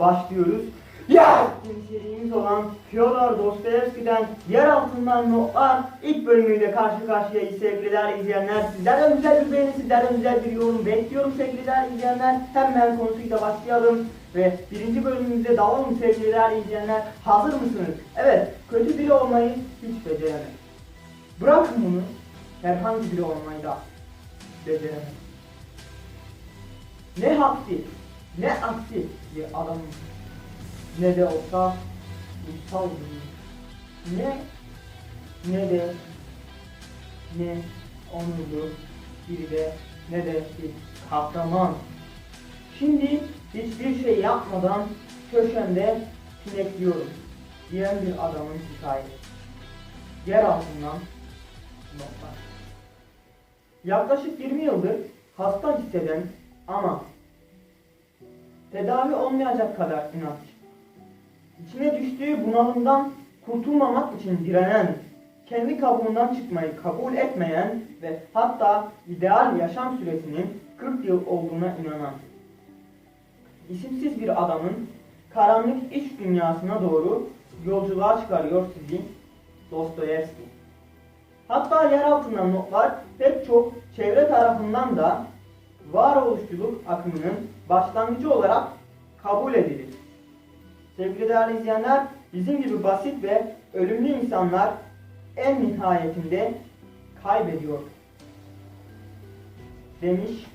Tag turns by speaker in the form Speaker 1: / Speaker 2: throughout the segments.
Speaker 1: başlıyoruz. Ya! serimiz olan Fyodor Dostoyevski'den Yer Altından Notlar ilk bölümüyle karşı karşıyayız sevgililer izleyenler. Sizlerden güzel bir beğeni, sizlerden güzel bir yorum bekliyorum sevgililer izleyenler. Hemen konusuyla başlayalım. Ve birinci bölümümüzde dalalım sevgililer izleyenler. Hazır mısınız? Evet, kötü biri olmayı hiç beceremem. Bırakın bunu, herhangi biri olmayı da beceremem. Ne haddi, ne aksi bir adamım. Ne de olsa uysal bir Ne, ne de ne onurlu biri de ne de bir kahraman. Şimdi hiçbir şey yapmadan köşemde pinekliyorum diyen bir adamın hikayesi. Yer altından notlar. Yaklaşık 20 yıldır hasta hisseden ama tedavi olmayacak kadar inatçı. İçine düştüğü bunalımdan kurtulmamak için direnen, kendi kabuğundan çıkmayı kabul etmeyen ve hatta ideal yaşam süresinin 40 yıl olduğuna inanan. İsimsiz bir adamın karanlık iç dünyasına doğru yolculuğa çıkarıyor sizi Dostoyevski. Hatta yer altından notlar pek çok çevre tarafından da varoluşçuluk akımının başlangıcı olarak kabul edilir. Sevgili değerli izleyenler, bizim gibi basit ve ölümlü insanlar en nihayetinde kaybediyor. Demiş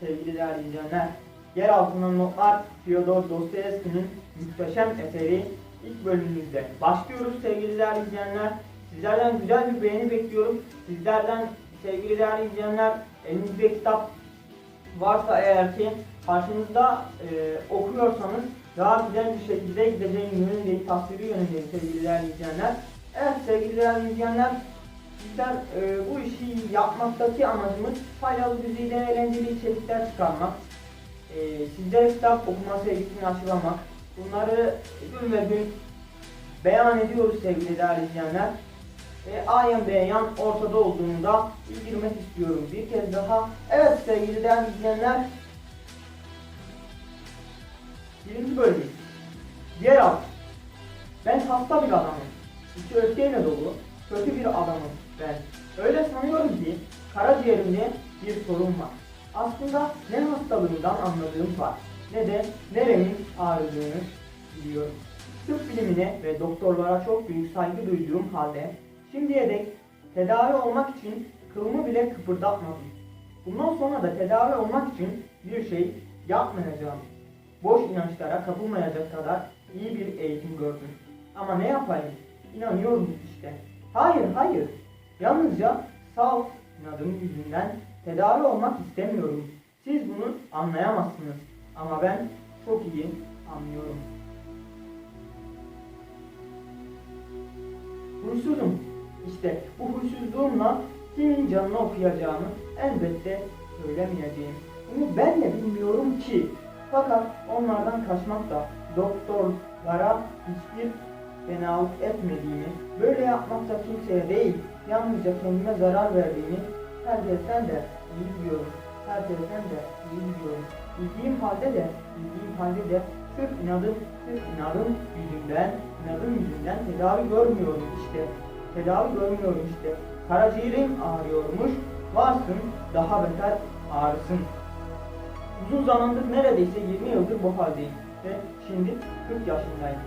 Speaker 1: sevgili değerli izleyenler. Yer altından notlar Fyodor Dostoyevski'nin muhteşem eseri ilk bölümümüzde. Başlıyoruz sevgili değerli izleyenler. Sizlerden güzel bir beğeni bekliyorum. Sizlerden sevgili değerli izleyenler elinizde kitap varsa eğer ki karşınızda e, okuyorsanız daha güzel bir şekilde gideceğin yönündeyiz, tasviri yönündeyiz sevgili değerli izleyenler. Evet sevgili izleyenler, bizler e, bu işi yapmaktaki amacımız faydalı, güzel, eğlenceli içerikler çıkarmak. E, sizlere kitap okuma sevgisini aşılamak. Bunları gün ve gün beyan ediyoruz sevgili değerli izleyenler. E, ayen beyan ortada olduğunu da bildirmek istiyorum bir kez daha. Evet sevgili değerli izleyenler, Birinci bölüm. Yeraltı. Ben hasta bir adamım. İçi öfkeyle dolu, kötü bir adamım ben. Öyle sanıyorum ki karaciğerimde bir sorun var. Aslında ne hastalığından anladığım var ne de neremin ağrıdığını biliyorum. Tıp bilimine ve doktorlara çok büyük saygı duyduğum halde şimdiye dek tedavi olmak için kılımı bile kıpırdatmadım. Bundan sonra da tedavi olmak için bir şey yapmayacağım boş inançlara kapılmayacak kadar iyi bir eğitim gördüm. Ama ne yapayım? İnanıyorum işte. Hayır, hayır. Yalnızca salt inadım yüzünden tedavi olmak istemiyorum. Siz bunu anlayamazsınız. Ama ben çok iyi anlıyorum. Huysuzum. İşte bu huysuzluğumla kimin canına okuyacağımı elbette söylemeyeceğim. Bunu ben de bilmiyorum ki. Fakat onlardan kaçmak da doktorlara hiçbir fenalık etmediğini, böyle yapmak da kimseye değil, yalnızca kendime zarar verdiğini herkesten de iyi biliyorum. Herkesten de iyi biliyorum. Bildiğim halde de, bildiğim halde de sırf inadım, sırf inadım yüzünden, inadım yüzünden tedavi görmüyorum işte. Tedavi görmüyorum işte. Karaciğerim ağrıyormuş, varsın daha beter ağrısın. Uzun zamandır neredeyse 20 yıldır bu haldeyim ve şimdi 40 yaşındayım.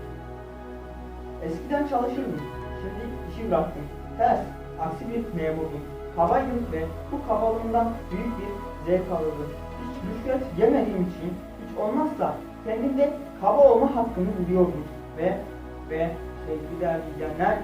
Speaker 1: Eskiden çalışırdım, şimdi işi bıraktım. Ters, aksi bir memurdum. Kabaydım ve bu kabalığımdan büyük bir zevk alırdım. Hiç rüşvet yemediğim için hiç olmazsa kendimde kaba olma hakkını buluyordum. Ve ve sevgili değerli izleyenler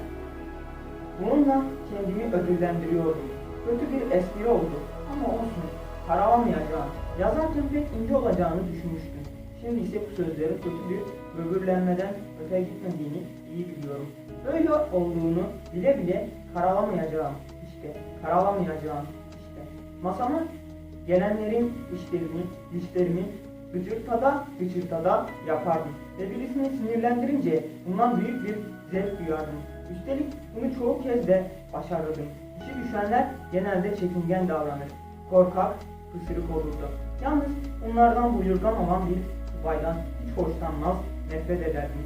Speaker 1: bununla kendimi ödüllendiriyordum. Kötü bir espri oldu ama olsun karalamayacağım. Yazarken pek ince olacağını düşünmüştüm. Şimdi ise bu sözleri kötü bir böbürlenmeden öte gitmediğini iyi biliyorum. Böyle olduğunu bile bile karalamayacağım işte. Karalamayacağım işte. Masama gelenlerin işlerini, işlerimi gıcırtada gıcırtada yapardım. Ve birisini sinirlendirince bundan büyük bir zevk duyardım. Üstelik bunu çoğu kez de başarırdım. İşi düşenler genelde çekingen davranır. Korkak, pısırık olurdu. Yalnız onlardan buyurgan olan bir subaydan hiç hoşlanmaz, nefret ederdim.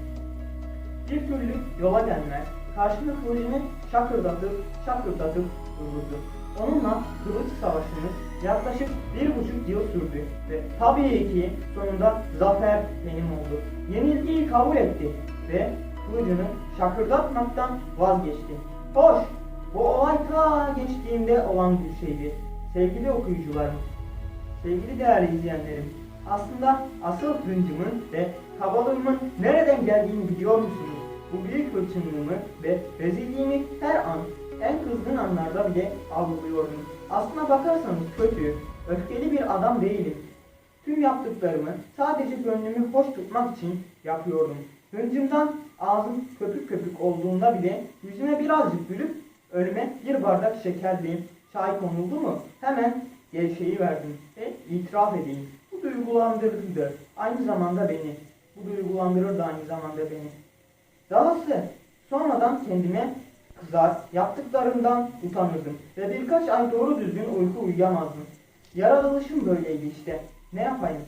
Speaker 1: Bir türlü yola gelmez, karşına kılıcını şakırdatıp şakırdatıp dururdu. Onunla kılıç savaşımız yaklaşık bir buçuk yıl sürdü ve tabii ki sonunda zafer benim oldu. Yenilgiyi kabul etti ve kılıcını şakırdatmaktan vazgeçti. Hoş, bu olay ta geçtiğimde olan bir şeydi. Sevgili okuyucularım, sevgili değerli izleyenlerim, aslında asıl hıncımın ve kabalığımın nereden geldiğini biliyor musunuz? Bu büyük hırçınlığımı ve rezilliğimi her an en kızgın anlarda bile algılıyordum. Aslına bakarsanız kötü, öfkeli bir adam değilim. Tüm yaptıklarımı sadece gönlümü hoş tutmak için yapıyordum. Hıncımdan ağzım köpük köpük olduğunda bile yüzüme birazcık gülüp önüme bir bardak şekerli çay konuldu mu hemen gevşeyi verdim ve itiraf edeyim. Bu duygulandırdı aynı zamanda beni. Bu duygulandırır da aynı zamanda beni. Dahası sonradan kendime kızar, yaptıklarımdan utanırdım ve birkaç ay doğru düzgün uyku uyuyamazdım. Yaratılışım böyleydi işte. Ne yapayım?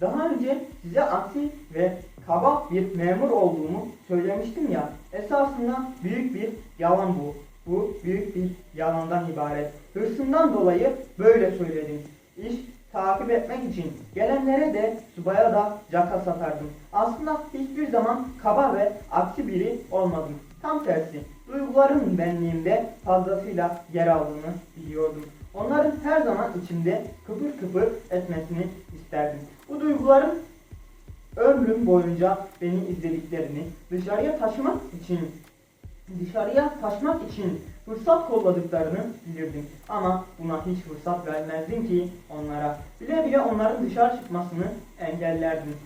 Speaker 1: Daha önce size aksi ve kaba bir memur olduğumu söylemiştim ya. Esasında büyük bir yalan bu. Bu büyük bir yalandan ibaret. Hırsımdan dolayı böyle söyledim. İş takip etmek için gelenlere de subaya da caka satardım. Aslında hiçbir zaman kaba ve aksi biri olmadım. Tam tersi. Duyguların benliğimde fazlasıyla yer aldığını biliyordum. Onların her zaman içimde kıpır kıpır etmesini isterdim. Bu duyguların ömrüm boyunca beni izlediklerini dışarıya taşımak için dışarıya taşmak için fırsat kolladıklarını bilirdim. Ama buna hiç fırsat vermezdim ki onlara. Bile bile onların dışarı çıkmasını engellerdim.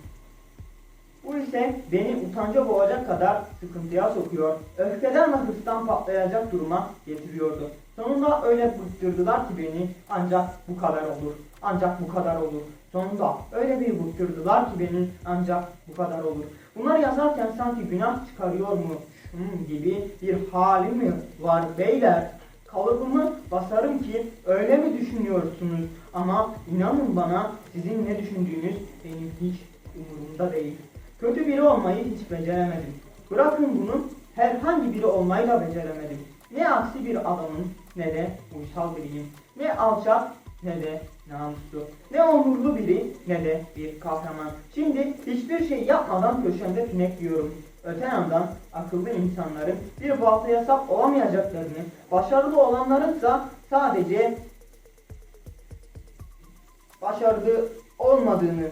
Speaker 1: Bu ise beni utanca boğacak kadar sıkıntıya sokuyor. Öfkeden ve hırstan patlayacak duruma getiriyordu. Sonunda öyle bıktırdılar ki beni ancak bu kadar olur. Ancak bu kadar olur. Sonunda öyle bir bıktırdılar ki beni ancak bu kadar olur. Bunları yazarken sanki günah çıkarıyor mu hmm, gibi bir hali mi var beyler? Kalıbımı basarım ki öyle mi düşünüyorsunuz? Ama inanın bana sizin ne düşündüğünüz benim hiç umurumda değil. Kötü biri olmayı hiç beceremedim. Bırakın bunu herhangi biri olmayı da beceremedim. Ne aksi bir adamın ne de uysal biriyim. Ne alçak ne de namuslu. Ne onurlu biri ne de bir kahraman. Şimdi hiçbir şey yapmadan köşemde pinekliyorum. Öte yandan akıllı insanların bir baltaya sap olamayacaklarını, başarılı olanlarınsa sadece başarılı olmadığını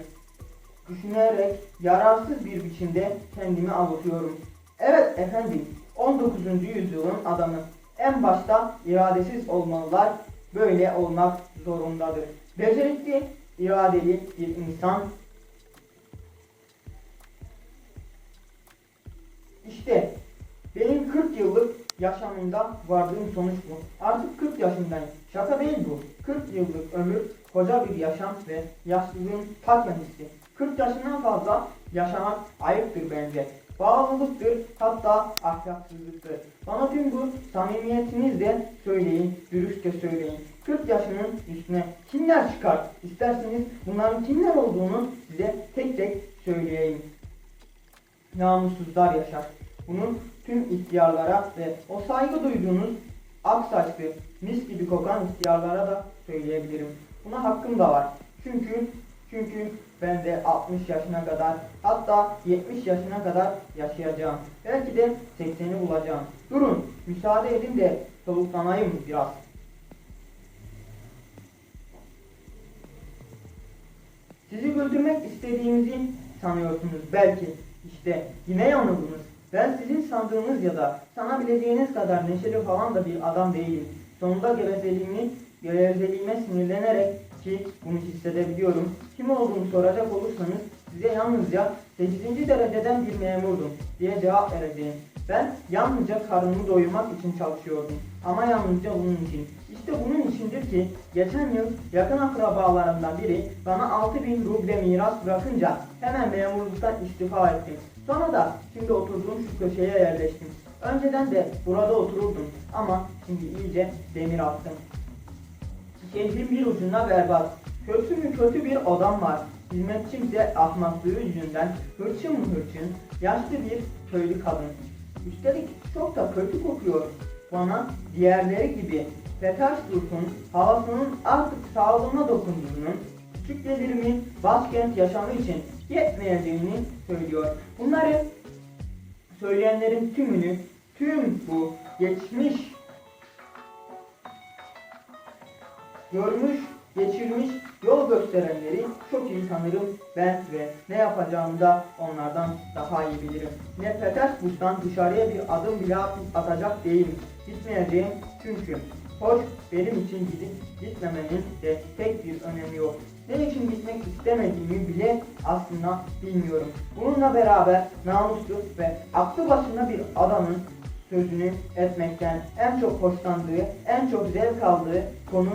Speaker 1: düşünerek yararsız bir biçimde kendimi avutuyorum. Evet efendim, 19. yüzyılın adamı. En başta iradesiz olmalılar, böyle olmak zorundadır. Becerikli, iradeli bir insan İşte benim 40 yıllık yaşamımda vardığım sonuç bu. Artık 40 yaşındayım. Şaka değil bu. 40 yıllık ömür, koca bir yaşam ve yaşlılığın ta kendisi. 40 yaşından fazla yaşamak ayıptır bence. Bağlılıktır, hatta ahlaksızlıktır. Bana tüm bu samimiyetinizle söyleyin, dürüstçe söyleyin. 40 yaşının üstüne kimler çıkar? İsterseniz bunların kimler olduğunu size tek tek söyleyeyim namussuzlar yaşar. Bunu tüm ihtiyarlara ve o saygı duyduğunuz ak saçlı, mis gibi kokan ihtiyarlara da söyleyebilirim. Buna hakkım da var. Çünkü çünkü ben de 60 yaşına kadar hatta 70 yaşına kadar yaşayacağım. Belki de 80'i bulacağım. Durun, müsaade edin de soluklanayım biraz. Sizi güldürmek istediğimizi sanıyorsunuz belki. İşte yine yanıldınız. Ben sizin sandığınız ya da sanabileceğiniz kadar neşeli falan da bir adam değilim. Sonunda gevezeliğimi, gevezeliğime sinirlenerek ki bunu hissedebiliyorum. Kim olduğumu soracak olursanız size yalnızca 8. dereceden bir memurdum diye cevap vereceğim. Ben yalnızca karnımı doyurmak için çalışıyordum. Ama yalnızca bunun için. İşte bunun içindir ki geçen yıl yakın akrabalarımdan biri bana 6000 ruble miras bırakınca hemen memurluktan istifa ettim. Sonra da şimdi oturduğum şu köşeye yerleştim. Önceden de burada otururdum ama şimdi iyice demir attım. Şehrin bir ucunda berbat. Kötü mü kötü bir odam var. hizmetçi ise ahmaklığı yüzünden hırçın mı hırçın, yaşlı bir köylü kadın. Üstelik çok da kötü kokuyor. Bana diğerleri gibi Petersburg'un havasının artık sağlığıma dokunduğunun, küçük başkent yaşamı için yetmeyeceğini söylüyor. Bunları söyleyenlerin tümünü, tüm bu geçmiş görmüş, geçirmiş, yol gösterenleri çok iyi tanırım ben ve ne yapacağımı da onlardan daha iyi bilirim. Ne Petersburg'dan dışarıya bir adım bile atacak değilim. Gitmeyeceğim çünkü. Hoş benim için gidip gitmemenin de tek bir önemi yok. Ne için gitmek istemediğimi bile aslında bilmiyorum. Bununla beraber namuslu ve aklı başında bir adamın sözünü etmekten en çok hoşlandığı, en çok zevk aldığı konu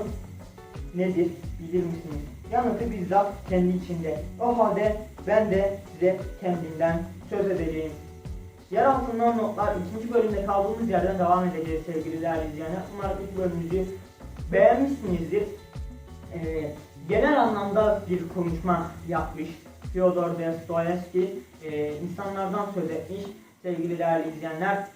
Speaker 1: nedir bilir misiniz? Yanıtı bizzat kendi içinde. O halde ben de size kendimden söz edeceğim. Yer altından notlar ikinci bölümde kaldığımız yerden devam edeceğiz sevgili izleyenler. Umarım ilk bölümümüzü beğenmişsinizdir. Ee, genel anlamda bir konuşma yapmış Fyodor Dostoyevski. Ee, insanlardan söz etmiş sevgili değerli izleyenler.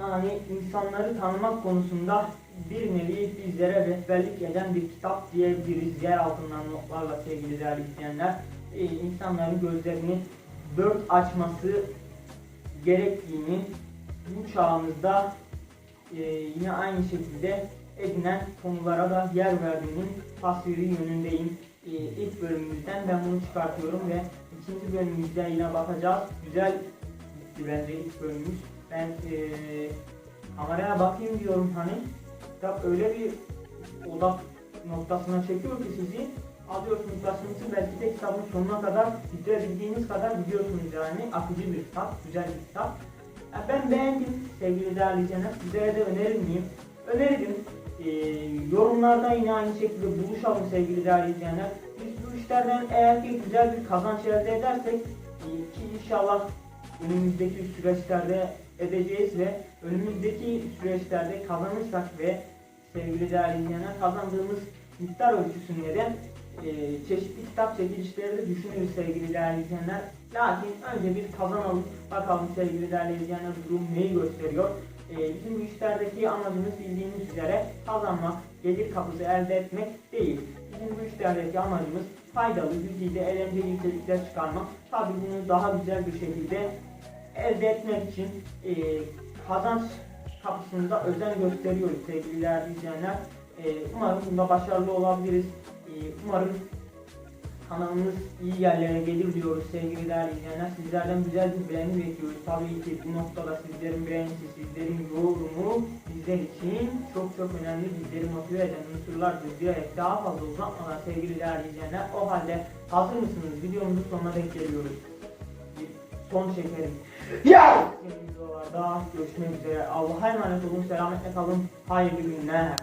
Speaker 1: Yani insanları tanımak konusunda bir nevi bizlere rehberlik eden bir kitap diyebiliriz. Yer altından notlarla sevgili değerli izleyenler. Ee, insanların gözlerini dört açması gerektiğini bu çağımızda e, yine aynı şekilde edinen konulara da yer verdiğinin tasviri yönündeyim. E, ilk bölümümüzden ben bunu çıkartıyorum ve ikinci bölümümüzde yine bakacağız. Güzel bence ilk bölümümüz. Ben e, kameraya bakayım diyorum hani. Kitap öyle bir odak noktasına çekiyor ki sizi alıyorsunuz başınızı belki de kitabın sonuna kadar bitirebildiğiniz kadar gidiyorsunuz yani. Akıcı bir kitap, güzel bir kitap. Ya ben beğendim sevgili değerli izleyenler. Sizlere de önerir miyim? Öneririm. Ee, yorumlarda yine aynı şekilde buluşalım sevgili değerli izleyenler. Biz bu işlerden eğer ki güzel bir kazanç elde edersek e, ki inşallah önümüzdeki süreçlerde edeceğiz ve önümüzdeki süreçlerde kazanırsak ve sevgili değerli izleyenler kazandığımız miktar ölçüsünde de e, çeşitli kitap çekilişleri de düşünürüz sevgili değerli izleyenler. Lakin önce bir kazanalım. Bakalım sevgili değerli izleyenler durum neyi gösteriyor. E, bizim bu işlerdeki amacımız bildiğiniz üzere kazanmak, gelir kapısı elde etmek değil. Bizim bu işlerdeki amacımız faydalı, güzide, eğlenceli içerikler çıkarmak. Tabii bunu daha güzel bir şekilde elde etmek için e, kazanç kapısında özen gösteriyoruz sevgili değerli izleyenler. E, umarım bunda başarılı olabiliriz. E, umarım kanalımız iyi yerlere gelir diyoruz sevgili değerli izleyenler. Sizlerden güzel bir beğeni bekliyoruz. Tabii ki bu noktada sizlerin beğenisi, sizlerin yorumu bizler için çok çok önemli. Bizleri motive eden unsurlardır diyerek daha fazla uzatmadan sevgili değerli izleyenler. O halde hazır mısınız? Videomuzun sonuna denk geliyoruz. Ton şekerim.
Speaker 2: Ya!
Speaker 1: Sevgili videolarda görüşmek üzere. Allah'a emanet olun. Selametle kalın. Hayırlı günler.